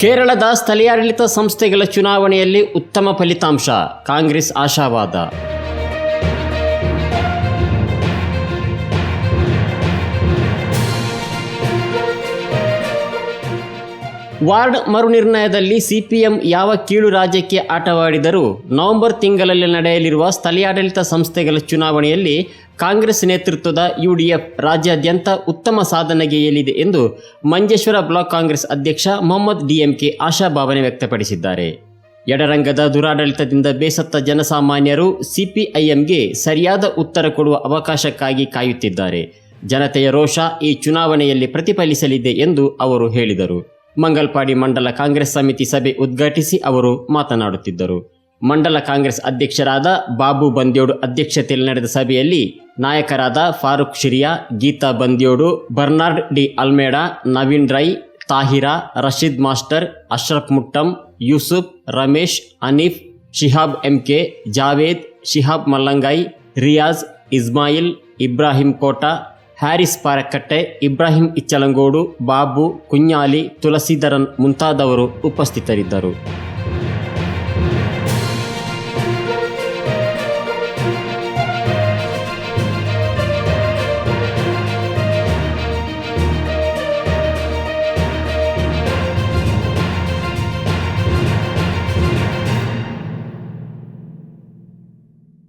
ಕೇರಳದ ಸ್ಥಳೀಯಾಡಳಿತ ಸಂಸ್ಥೆಗಳ ಚುನಾವಣೆಯಲ್ಲಿ ಉತ್ತಮ ಫಲಿತಾಂಶ. ಕಾಂಗ್ರೆಸ್ ಆಶಾವಾದ. ವಾರ್ಡ್ ಮರುನಿರ್ಣಯದಲ್ಲಿ ಸಿಪಿಎಂ ಯಾವ ಕೀಳು ರಾಜ್ಯಕ್ಕೆ ಆಟವಾಡಿದರೂ ನವೆಂಬರ್ ತಿಂಗಳಲ್ಲಿ ನಡೆಯಲಿರುವ ಸ್ಥಳೀಯಾಡಳಿತ ಸಂಸ್ಥೆಗಳ ಚುನಾವಣೆಯಲ್ಲಿ ಕಾಂಗ್ರೆಸ್ ನೇತೃತ್ವದ ಯುಡಿಎಫ್ ರಾಜ್ಯಾದ್ಯಂತ ಉತ್ತಮ ಸಾಧನೆಗೆ ಸಾಧನೆಗೆಯಲಿದೆ ಎಂದು ಮಂಜೇಶ್ವರ ಬ್ಲಾಕ್ ಕಾಂಗ್ರೆಸ್ ಅಧ್ಯಕ್ಷ ಮೊಹಮ್ಮದ್ ಡಿಎಂಕೆ ಆಶಾಭಾವನೆ ವ್ಯಕ್ತಪಡಿಸಿದ್ದಾರೆ. ಎಡರಂಗದ ದುರಾಡಳಿತದಿಂದ ಬೇಸತ್ತ ಜನಸಾಮಾನ್ಯರು ಸಿಪಿಐಎಂಗೆ ಸರಿಯಾದ ಉತ್ತರ ಕೊಡುವ ಅವಕಾಶಕ್ಕಾಗಿ ಕಾಯುತ್ತಿದ್ದಾರೆ. ಜನತೆಯ ರೋಷ ಈ ಚುನಾವಣೆಯಲ್ಲಿ ಪ್ರತಿಫಲಿಸಲಿದೆ ಎಂದು ಅವರು ಹೇಳಿದರು. ಮಂಗಲ್ಪಾಡಿ ಮಂಡಲ ಕಾಂಗ್ರೆಸ್ ಸಮಿತಿ ಸಭೆ ಉದ್ಘಾಟಿಸಿ ಅವರು ಮಾತನಾಡುತ್ತಿದ್ದರು. ಮಂಡಲ ಕಾಂಗ್ರೆಸ್ ಅಧ್ಯಕ್ಷರಾದ ಬಾಬು ಬಂದ್ಯೋಡು ಅಧ್ಯಕ್ಷತೆಯಲ್ಲಿ ನಡೆದ ಸಭೆಯಲ್ಲಿ ನಾಯಕರಾದ ಫಾರೂಕ್ ಶಿರಿಯಾ, ಗೀತಾ ಬಂದ್ಯೋಡು, ಬರ್ನಾರ್ಡ್ ಡಿ ಅಲ್ಮೇಡಾ, ನವೀನ್ ರೈ, ತಾಹಿರಾ, ರಶೀದ್ ಮಾಸ್ಟರ್, ಅಶ್ರಫ್ ಮುಟ್ಟಂ, ಯೂಸುಫ್, ರಮೇಶ್, ಅನೀಫ್, ಶಿಹಾಬ್ ಎಂಕೆ, ಜಾವೇದ್, ಶಿಹಾಬ್ ಮಲ್ಲಂಗಾಯಿ ರಿಯಾಜ್, ಇಸ್ಮಾಯಿಲ್, ಇಬ್ರಾಹಿಂ ಕೋಟಾ ಹ್ಯಾರಿಸ್ ಪಾರಕಟ್ಟೆ ಇಬ್ರಾಹಿಂ ಇಚ್ಚಲಂಗೋಡು ಬಾಬು ಕುನ್ಯಾಲಿ ತುಳಸೀಧರನ್ ಮುಂತಾದವರು ಉಪಸ್ಥಿತರಿದ್ದರು.